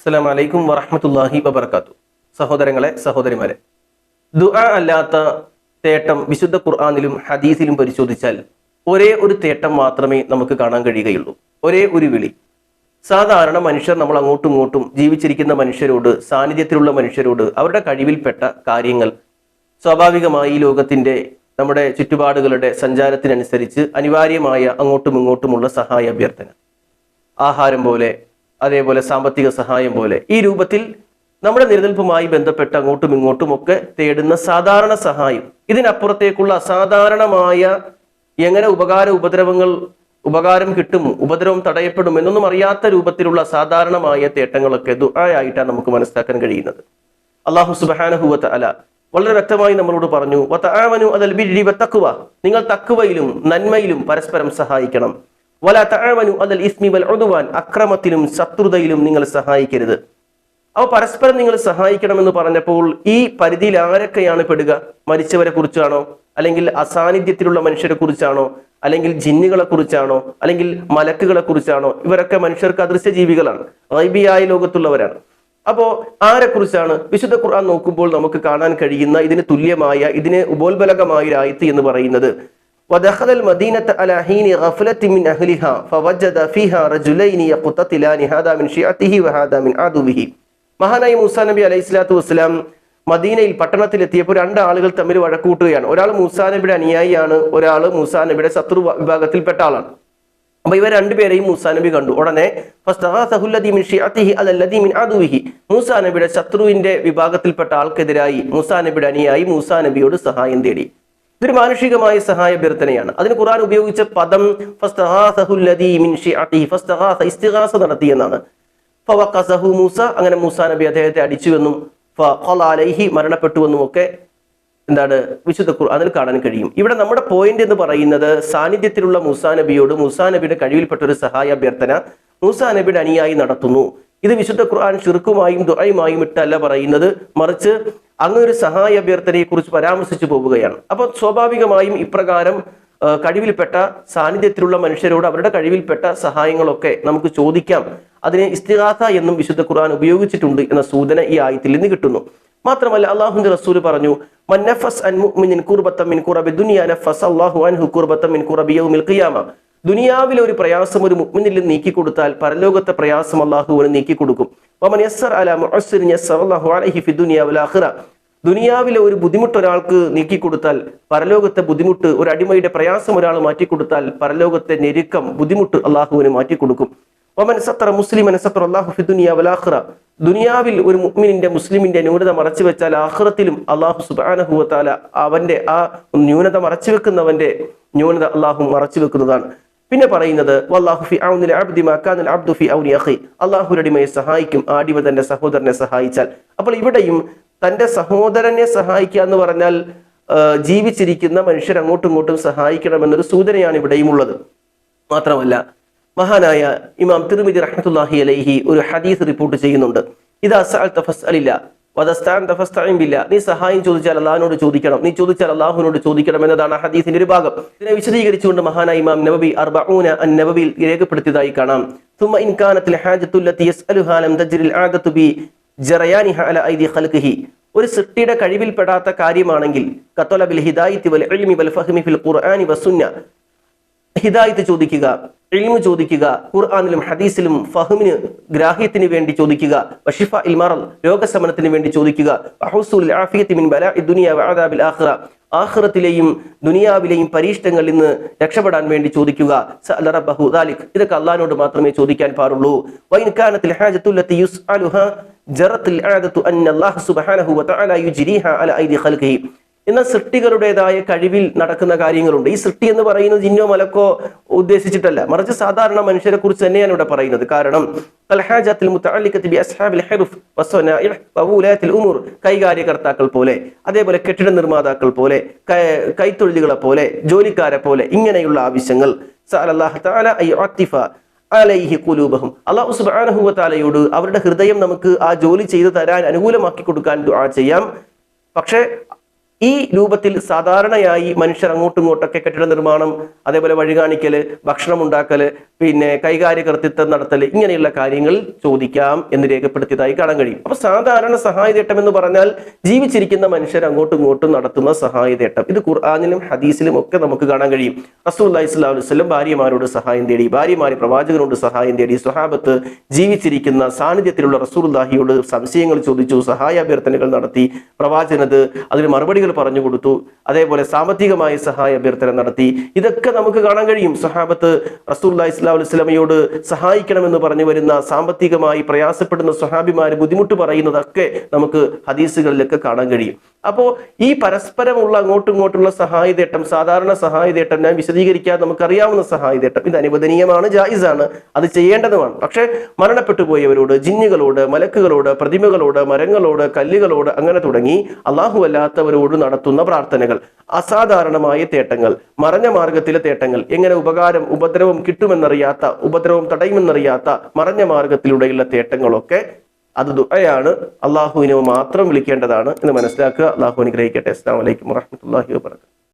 അസ്സലാം വലൈക്കും വറഹമത്തല്ലാഹി വബർക്കാത്തു സഹോദരങ്ങളെ സഹോദരിമാരെ ദുആ അല്ലാത്ത തേട്ടം വിശുദ്ധ ഖുർആാനിലും ഹദീസിലും പരിശോധിച്ചാൽ ഒരേ ഒരു തേട്ടം മാത്രമേ നമുക്ക് കാണാൻ കഴിയുകയുള്ളൂ. ഒരേ ഒരു വിളി. സാധാരണ മനുഷ്യർ നമ്മൾ അങ്ങോട്ടും ഇങ്ങോട്ടും ജീവിച്ചിരിക്കുന്ന മനുഷ്യരോട് സാന്നിധ്യത്തിലുള്ള മനുഷ്യരോട് അവരുടെ കഴിവിൽപ്പെട്ട കാര്യങ്ങൾ സ്വാഭാവികമായി ലോകത്തിന്റെ നമ്മുടെ ചുറ്റുപാടുകളുടെ സഞ്ചാരത്തിനനുസരിച്ച് അനിവാര്യമായ അങ്ങോട്ടും ഇങ്ങോട്ടുമുള്ള സഹായ അഭ്യർത്ഥന ആഹാരം പോലെ അതേപോലെ സാമ്പത്തിക സഹായം പോലെ. ഈ രൂപത്തിൽ നമ്മുടെ നിലനിൽപ്പുമായി ബന്ധപ്പെട്ട് അങ്ങോട്ടും ഇങ്ങോട്ടും ഒക്കെ തേടുന്ന സാധാരണ സഹായം ഇതിനപ്പുറത്തേക്കുള്ള അസാധാരണമായ എങ്ങനെ ഉപകാര ഉപദ്രവങ്ങൾ ഉപകാരം കിട്ടും ഉപദ്രവം തടയപ്പെടും എന്നൊന്നും അറിയാത്ത രൂപത്തിലുള്ള സാധാരണമായ തേട്ടങ്ങളൊക്കെ ദുആയായിട്ടാണ് നമുക്ക് മനസ്സിലാക്കാൻ കഴിയുന്നത്. അള്ളാഹു സുബാനഹുവത്ത് അല വളരെ വ്യക്തമായി നമ്മളോട് പറഞ്ഞു നിങ്ങൾ തക്കുവയിലും നന്മയിലും പരസ്പരം സഹായിക്കണം. ഇസ്മി അക്രമത്തിലും ശത്രുതയിലും നിങ്ങൾ സഹായിക്കരുത്. അവ പരസ്പരം നിങ്ങൾ സഹായിക്കണമെന്ന് പറഞ്ഞപ്പോൾ ഈ പരിധിയിൽ ആരൊക്കെയാണ് പെടുക? മരിച്ചവരെ കുറിച്ചാണോ? അല്ലെങ്കിൽ അസാന്നിധ്യത്തിലുള്ള മനുഷ്യരെ കുറിച്ചാണോ? അല്ലെങ്കിൽ ജിന്നുകളെ കുറിച്ചാണോ? അല്ലെങ്കിൽ മലക്കുകളെ കുറിച്ചാണോ? ഇവരൊക്കെ മനുഷ്യർക്ക് അദൃശ്യ ജീവികളാണ് റൈബിയായ ലോകത്തുള്ളവരാണ്. അപ്പോ ആരെക്കുറിച്ചാണ്? വിശുദ്ധ ഖുർആൻ നോക്കുമ്പോൾ നമുക്ക് കാണാൻ കഴിയുന്ന ഇതിന് തുല്യമായ ഇതിന് ഉപോത്ബലകമായ ഒരു ആയത്ത് എന്ന് പറയുന്നത് ودخل المدينة على حين غفلة من أهلها فوجد فيها رجلين يقتتلان هذا من شيعته وهذا من عدوه മഹാനായ മൂസാ നബി അലൈഹി സ്വലാത്തു വസ്സലാം മദീനയിൽ പട്ടണത്തിലെത്തിയപ്പോൾ രണ്ട് ആളുകൾ തമ്മിൽ വഴക്കൂട്ടുകയാണ് ഒരാൾ മൂസാ നബിയുടെ അനുയായിയാണ് ഒരാൾ മൂസാ നബിയുടെ ശത്രു വിഭാഗത്തിൽപ്പെട്ട ആളാണ് അപ്പൊ ഇവർ രണ്ടുപേരെയും മൂസാ നബി കണ്ടു ഉടനെ ഫസ്തഗാസഹുല്ലദീ മിൻ ഷിഅത്തിഹി അലല്ലദീ മിൻ അദുവിഹി മൂസാ നബിയുടെ ശത്രുവിന്റെ വിഭാഗത്തിൽപ്പെട്ട ആൾക്കെതിരായി മൂസാ നബിയുടെ അനുയായി മൂസാ നബിയോട് സഹായം തേടി ഇതൊരു മാനുഷികമായ സഹായ അഭ്യർത്ഥനയാണ്. അതിന് ഖുർആൻ ഉപയോഗിച്ച പദം ഇസ്തിഹാസ നടത്തി എന്നാണ്. മൂസ അങ്ങനെ മൂസാ നബി അദ്ദേഹത്തെ അടിച്ചുവെന്നും അലൈഹി മരണപ്പെട്ടുവെന്നും ഒക്കെ എന്താണ് വിശുദ്ധ ഖുർആനിൽ കാണാൻ കഴിയും. ഇവിടെ നമ്മുടെ പോയിന്റ് എന്ന് പറയുന്നത് സാന്നിധ്യത്തിലുള്ള മൂസാ നബിയോട് മൂസാ നബിയുടെ കഴിവിൽപ്പെട്ട ഒരു സഹായ അഭ്യർത്ഥന മൂസാ നബിയുടെ അനുയായി നടത്തുന്നു. ഇത് വിശുദ്ധ ഖുർആൻ ചുരുക്കുമായും ദുറയുമായും ഇട്ടല്ല പറയുന്നത്. മറിച്ച് അങ്ങനെ ഒരു സഹായ അഭ്യർത്ഥനയെ കുറിച്ച് പരാമർശിച്ചു പോവുകയാണ്. അപ്പോൾ സ്വാഭാവികമായും ഇപ്രകാരം കഴിവിൽപ്പെട്ട സാന്നിധ്യത്തിലുള്ള മനുഷ്യരോട് അവരുടെ കഴിവിൽപ്പെട്ട സഹായങ്ങളൊക്കെ നമുക്ക് ചോദിക്കാം. അതിനെ ഇസ്തിഹാസ എന്നും വിശുദ്ധ ഖുർആൻ ഉപയോഗിച്ചിട്ടുണ്ട് എന്ന സൂചന ഈ ആയത്തിൽ നിന്ന് കിട്ടുന്നു. മാത്രമല്ല അള്ളാഹുന്റെ റസൂൽ പറഞ്ഞു മന്നഫസ് അൻ മുഅ്മിനിൻ കുർബത്തൻ മിൻ കുറബി ദുനിയാ നഫസ് അല്ലാഹു അൻഹു കുർബത്തം മിൻ കുറബി യൗമിൽ ഖിയാമ. ദുനിയാവിലെ ഒരു പ്രയാസം ഒരു മുഅ്മിനിൽ നീക്കി കൊടുത്താൽ പരലോകത്തെ പ്രയാസം അള്ളാഹു അവന് നീക്കി കൊടുക്കും ദുനിയാവിലെ ഒരു ബുദ്ധിമുട്ട് ഒരാൾക്ക് നീക്കി കൊടുത്താൽ പരലോകത്തെ ബുദ്ധിമുട്ട് ഒരു അടിമയുടെ പ്രയാസം ഒരാൾ മാറ്റി കൊടുത്താൽ പരലോകത്തെ ഞെരുക്കം ബുദ്ധിമുട്ട് അള്ളാഹുവിന് മാറ്റിക്കൊടുക്കും. ഒമൻ സത്ര മുസ്ലിമൻ സത്ര അള്ളാഹു ഫി ദുനിയ വലാഖിറ ദുനിയാവിൽ ഒരു മുഅ്മിനിന്റെ മുസ്ലിമിന്റെ ന്യൂനത മറച്ചു വെച്ചാൽ ആഹ്റത്തിലും അള്ളാഹു സുബാനഹുവത്താല അവന്റെ ആ ന്യൂനത മറച്ചു വെക്കുന്നവന്റെ ന്യൂനത അള്ളാഹു മറച്ചു വെക്കുന്നതാണ്. പിന്നെ പറയുന്നത് വല്ലാഹു ഫി അബ്ദി മാ അബ്ദു ഫി ഔനി അഖി. അള്ളാഹു അടിമയെ സഹായിക്കും ആടിവ തന്റെ സഹോദരനെ സഹായിച്ചാൽ. അപ്പോൾ ഇവിടെയും തന്റെ സഹോദരനെ സഹായിക്കുക എന്ന് പറഞ്ഞാൽ ജീവിച്ചിരിക്കുന്ന മനുഷ്യർ അങ്ങോട്ടും ഇങ്ങോട്ടും സഹായിക്കണമെന്നൊരു സൂചനയാണ് ഇവിടെയും ഉള്ളത്. മാത്രമല്ല മഹാനായ ഇമാം തിരുമിതി റഹ്മത്തുല്ലാഹി അലൈഹി ഒരു ഹദീസ് റിപ്പോർട്ട് ചെയ്യുന്നുണ്ട്. ഇത് അസാൽ തഫസ് അലില്ല വദസ്താൻ തഫസ്തഈൻ ബില്ല നീ സഹായം ചോദിച്ചാൽ അള്ളാഹിനോട് ചോദിക്കണം നീ ചോദിച്ചാൽ അള്ളാഹുവിനോട് ചോദിക്കണം എന്നതാണ് ആ ഹദീസിന്റെ ഒരു ഭാഗം ഇതിനെ വിശദീകരിച്ചുകൊണ്ട് മഹാനായ ഇമാം നബബി അർബഊന അൻ നബവിയിൽ രേഖപ്പെടുത്തിയതായി കാണാം ثم إن كانت الحاجة التي يسألها لم تجري العادة بجريانها على أيدي خلقه ഒരു സൃഷ്ടിയുടെ കഴിവിൽപ്പെടാത്ത കാര്യമാണെങ്കിൽ കത്തോലബിൽ ഹിദായിത്തി വൽ ഇൽമി വൽ ഫഹ്മി ഫിൽ ഖുർആനി വസുന്ന ഹിദായത്ത് ചോദിക്കുക ഇൽമു ചോദിക്കുക ഖുർആാനിലും ഹദീസിലും ഫഹമിന് ഗ്രാഹ്യത്തിന് വേണ്ടി ചോദിക്കുക വഷിഫ ഇൽമാറൽ രോഗശമനത്തിന് വേണ്ടി ചോദിക്കുക ആഹ്റത്തിലെയും ദുനിയാവിലെയും പരീക്ഷണങ്ങളിൽ നിന്ന് രക്ഷപ്പെടാൻ വേണ്ടി ചോദിക്കുക. ദാലിക്. ഇതൊക്കെ അള്ളഹാനോട് മാത്രമേ ചോദിക്കാൻ പാടുള്ളൂ. എന്നാൽ സൃഷ്ടികളുടേതായ കഴിവിൽ നടക്കുന്ന കാര്യങ്ങളുണ്ട്. ഈ സൃഷ്ടി എന്ന് പറയുന്നത് ജിന്നോ മലക്കോ ഉദ്ദേശിച്ചിട്ടല്ല. മറിച്ച് സാധാരണ മനുഷ്യരെ കുറിച്ച് തന്നെയാണ് ഇവിടെ പറയുന്നത്. കാരണം കൈകാര്യകർത്താക്കൾ പോലെ അതേപോലെ കെട്ടിട നിർമ്മാതാക്കൾ പോലെ കൈത്തൊഴിലുകളെ പോലെ ജോലിക്കാരെ പോലെ ഇങ്ങനെയുള്ള ആവശ്യങ്ങൾ. അലൈഹി അവരുടെ ഹൃദയം നമുക്ക് ആ ജോലി ചെയ്തു തരാൻ അനുകൂലമാക്കി കൊടുക്കാൻ ചെയ്യാം. പക്ഷേ ഈ രൂപത്തിൽ സാധാരണയായി മനുഷ്യർ അങ്ങോട്ടും ഇങ്ങോട്ടൊക്കെ കെട്ടിട നിർമ്മാണം അതേപോലെ വഴി കാണിക്കൽ ഭക്ഷണം ഉണ്ടാക്കൽ പിന്നെ കൈകാര്യ കൃത്യത്വം നടത്തൽ ഇങ്ങനെയുള്ള കാര്യങ്ങൾ ചോദിക്കാം എന്ന് രേഖപ്പെടുത്തിയതായി കാണാൻ കഴിയും. അപ്പൊ സാധാരണ സഹായതേട്ടം എന്ന് പറഞ്ഞാൽ ജീവിച്ചിരിക്കുന്ന മനുഷ്യർ അങ്ങോട്ടും ഇങ്ങോട്ടും നടത്തുന്ന സഹായതേട്ടം ഇത് ഖുർആാനിലും ഹദീസിലും ഒക്കെ നമുക്ക് കാണാൻ കഴിയും. റസൂൽ അലൈഹി വസ്ലം ഭാര്യമാരോട് സഹായം തേടി ഭാര്യമാരെ പ്രവാചകനോട് സഹായം തേടി സ്വഹാബത്ത് ജീവിച്ചിരിക്കുന്ന സാന്നിധ്യത്തിലുള്ള റസൂൽഹിയോട് സംശയങ്ങൾ ചോദിച്ചു സഹായാഭ്യർത്ഥനകൾ നടത്തി പ്രവാചകനത് അതിന് മറുപടികൾ പറഞ്ഞു കൊടുത്തു. അതേപോലെ സാമ്പത്തികമായ സഹായ അഭ്യർത്ഥന നടത്തി. ഇതൊക്കെ നമുക്ക് കാണാൻ കഴിയും. സഹാബത്ത് റസൂല്ലാ ഇസ്ലാം വസ്ലമയോട് സഹായിക്കണമെന്ന് പറഞ്ഞു വരുന്ന സാമ്പത്തികമായി പ്രയാസപ്പെടുന്ന സഹാബിമാര് ബുദ്ധിമുട്ട് പറയുന്നതൊക്കെ നമുക്ക് ഹദീസുകളിലൊക്കെ കാണാൻ കഴിയും. അപ്പോ ഈ പരസ്പരമുള്ള അങ്ങോട്ടും ഇങ്ങോട്ടുള്ള സഹായതേട്ടം സാധാരണ സഹായതേട്ടം ഞാൻ വിശദീകരിക്കാതെ നമുക്കറിയാവുന്ന സഹായതേട്ടം. ഇത് അനുവദനീയമാണ് ജായിസാണ്. അത് ചെയ്യേണ്ടതുമാണ്. പക്ഷേ മരണപ്പെട്ടു പോയവരോട് ജിന്നുകളോട് മലക്കുകളോട് പ്രതിമകളോട് മരങ്ങളോട് കല്ലുകളോട് അങ്ങനെ തുടങ്ങി അള്ളാഹു അല്ലാത്തവരോട് നടത്തുന്ന പ്രാർത്ഥനകൾ. അസാധാരണമായ തേട്ടങ്ങൾ മറഞ്ഞ മാർഗത്തിലെ തേട്ടങ്ങൾ എങ്ങനെ ഉപകാരം ഉപദ്രവം കിട്ടുമെന്നറിയാത്ത ഉപദ്രവം തടയുമെന്നറിയാത്ത മറഞ്ഞ മാർഗത്തിലൂടെയുള്ള തേട്ടങ്ങളൊക്കെ അത് ദുഃഖയാണ് അള്ളാഹുവിനെ മാത്രം വിളിക്കേണ്ടതാണ് എന്ന് മനസ്സിലാക്കുക. അള്ളാഹു അനുഗ്രഹിക്കട്ടെ. അസ്സാം വലൈക്കും വാഹമത്തല്ലാഹി വാബർക്കാത്തു